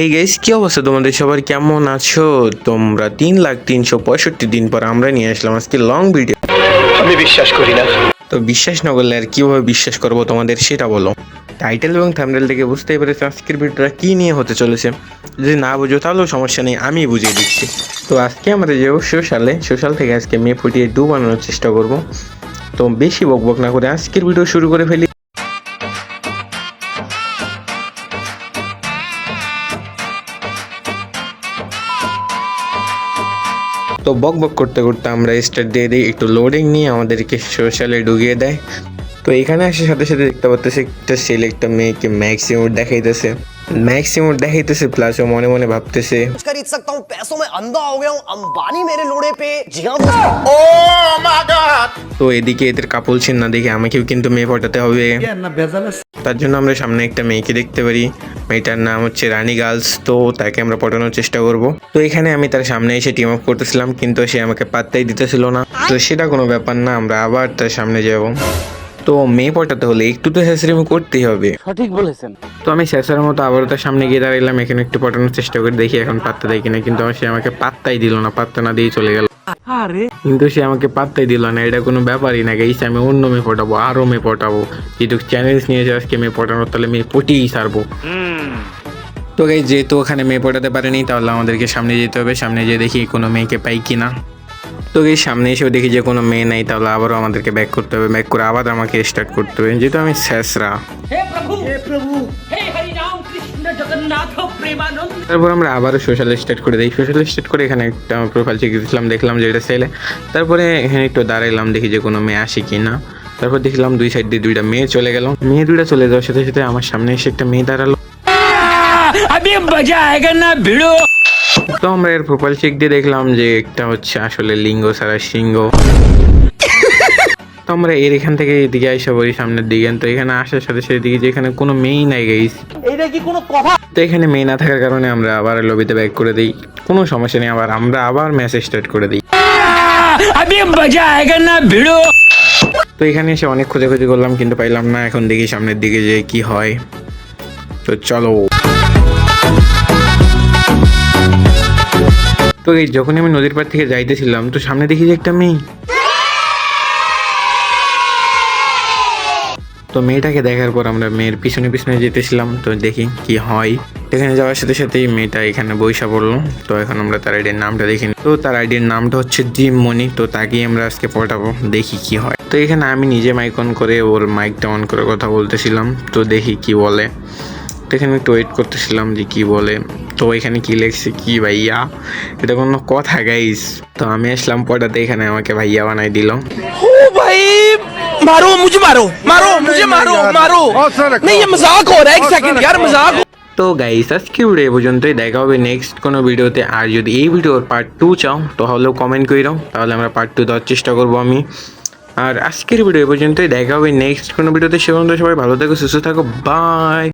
এই গেস কি অবস্থা তোমাদের? সবার কেমন আছো? তোমরা তিন লাখ তিনশো পঁয়ষট্টি দিন পর আমরা নিয়ে আসলাম আজকে লং ভিডিও আমি বিশ্বাস করি না। তো বিশ্বাস না করলে আর কীভাবে বিশ্বাস করব তোমাদের সেটা বলো। টাইটেল এবং থাম্বনেল থেকে বুঝতেই পেরেছ আজকের ভিডিওটা কী নিয়ে হতে চলেছে। যদি না বুঝো তাহলেও সমস্যা নেই আমি বুঝিয়ে দিচ্ছি। তো আজকে আমরা যে সোশ্যালে সোশ্যাল থেকে আজকে মেয়ে ফুটিয়ে ডু বানানোর চেষ্টা করব। তো বেশি বক বক না করে আজকের ভিডিও শুরু করে ফেলি। তো বক বক করতে করতে আমরা স্টার্ট দিয়ে দিই একটু লোডিং নিয়ে আমাদেরকে সোশ্যালে ঢুকিয়ে দেয় তো এখানে আসার সাথে সাথে দেখতে পাচ্তেছে একটা ছেলে একটা মেয়েকে ম্যাক্সিমুট দেখাইতেছে ম্যাক্সিমুট দেখাইতেছে প্লাস ও মনে মনে ভাবতেছে कुछ खरीद सकता हूँ पैसों में अंधा हो गया हूँ अंबानी मेरे लोड़े पे जी हाँ दोस्तों তো এদিকে এদের কাপল ছিন না দেখে আমাকেও কিন্তু মেয়ে পটাতে হবে তার জন্য আমরা সামনে একটা মেয়েকে দেখতে পারি মেয়েটার নাম হচ্ছে রানী গার্লস তো তাকে আমরা পটানোর চেষ্টা করব। তো এখানে আমি তার সামনে এসে টিম আপ করতেছিলাম কিন্তু সে আমাকে পাত্তাই দিতেছিল না। তো সেটা কোনো ব্যাপার না আমরা আবার তার সামনে যাব। তো মেয়ে পটাতে হলে একটু তো হ্যাসরিমি করতেই হবে। সঠিক বলেছেন। তো আমি শেষের মতো আবারও তার সামনে গিয়ে দাঁড়াইলাম এখানে একটু পটানোর চেষ্টা করে দেখি এখন পাত্তা দেয় কিনা কিন্তু সে আমাকে পাত্তাই দিল না পাত্তা না দিয়ে চলে গেল। কিন্তু সে আমাকে পাত্তাই দিল না এটা কোনো ব্যাপারই না গেছে আমি অন্য মেয়ে পটাবো আরও মেয়ে পটাবো। যেহেতু চ্যানেল নিয়েছে আজকে মেয়ে পটানোর তাহলে মেয়ে পটিয়েই সারবো তো গাই যেহেতু ওখানে মেয়ে পটাতে পারেনি তাহলে আমাদেরকে সামনে যেতে হবে সামনে যেয়ে দেখি কোনো মেয়েকে পাই কিনা। তো এই সামনে এসেও দেখি যে কোনো মেয়ে নাই তাহলে আবারও আমাদেরকে ব্যাক করতে হবে ব্যাক করে আবার আমাকে স্টার্ট করতে হবে যেহেতু আমি স্যাসরা হে প্রভু! হে প্রভু! হে হরি তারপর আমরা আবারও সোশ্যাল স্টেট করে দিই সোশ্যাল স্টেট করে এখানে একটা প্রোফাইল চেক দিয়েছিলাম দেখলাম যে এটা ছেলে তারপরে এখানে একটু দাঁড়াইলাম দেখি যে কোনো মেয়ে আসে কি না তারপর দেখলাম দুই সাইড দিয়ে দুইটা মেয়ে চলে গেল। মেয়ে দুইটা চলে যাওয়ার সাথে সাথে আমার সামনে এসে একটা মেয়ে দাঁড়াল। তো আমরা এর প্রোফাইল চেক দিয়ে দেখলাম যে একটা হচ্ছে আসলে লিঙ্গ সারা সিংহ। তো আমরা এর এখান থেকে এদিকে আইসা পড়ি সামনের দিকে। তো এখানে আসার সাথে সাথে দিকে যেখানে কোনো মেয়ে নাই গাইস এটা কি কোনো কথা? তো এখানে মেয়ে না থাকার কারণে আমরা আবার লবিতে ব্যাক করে দিই। কোনো সমস্যা নেই আবার আমরা আবার মেসেজ স্টার্ট করে দিই। আমি মজা আয়েগা না ভিড়ো তো এখানে এসে অনেক খোঁজে খুঁজে করলাম কিন্তু পাইলাম না। এখন দেখি সামনের দিকে যে কি হয়। তো চলো। তো এই যখনই আমি নদীর পাড় থেকে যাইতেছিলাম তো সামনে দেখি যে একটা মেয়ে। তো মেয়েটাকে দেখার পর আমরা মেয়ের পিছনে পিছনে যেতেছিলাম, তো দেখি কি হয়। এখানে যাওয়ার সাথে সাথেই মেয়েটা এখানে বৈশা পড়ল, তো এখন আমরা তার আইডির নামটা দেখি তো তার আইডির নামটা হচ্ছে জিম মনি তো তাকেই আমরা আজকে পটাবো দেখি কি হয়। তো এখানে আমি নিজে মাইক অন করে ওর মাইকটা অন করে কথা বলতেছিলাম, তো দেখি কি বলে। তো এখানে একটু ওয়েট করতেছিলাম যে কি বলে তো এখানে কি লেখছে কি ভাইয়া এটা কোনো কথা গাইস তো আমি আসলাম পটাতে এখানে আমাকে ভাইয়া বানাই দিল ओ भाई मारो मुझे मारो मारो मुझे मारो मारो नहीं ये मजाक हो रहा है एक सेकंड यार मजाक हो তো গাইস আজকে ভিডিও এই পর্যন্তই দেখা হবে নেক্সট কোনো ভিডিওতে আর যদি এই ভিডিওর পার্ট টু চাও তাহলেও কমেন্ট করে দাও তাহলে আমরা পার্ট টু দেওয়ার চেষ্টা করবো আমি আর আজকের ভিডিও এই পর্যন্তই দেখা হবে নেক্সট কোনো ভিডিওতে সে পর্যন্ত সবাই ভালো থাকো সুস্থ থাকো বাই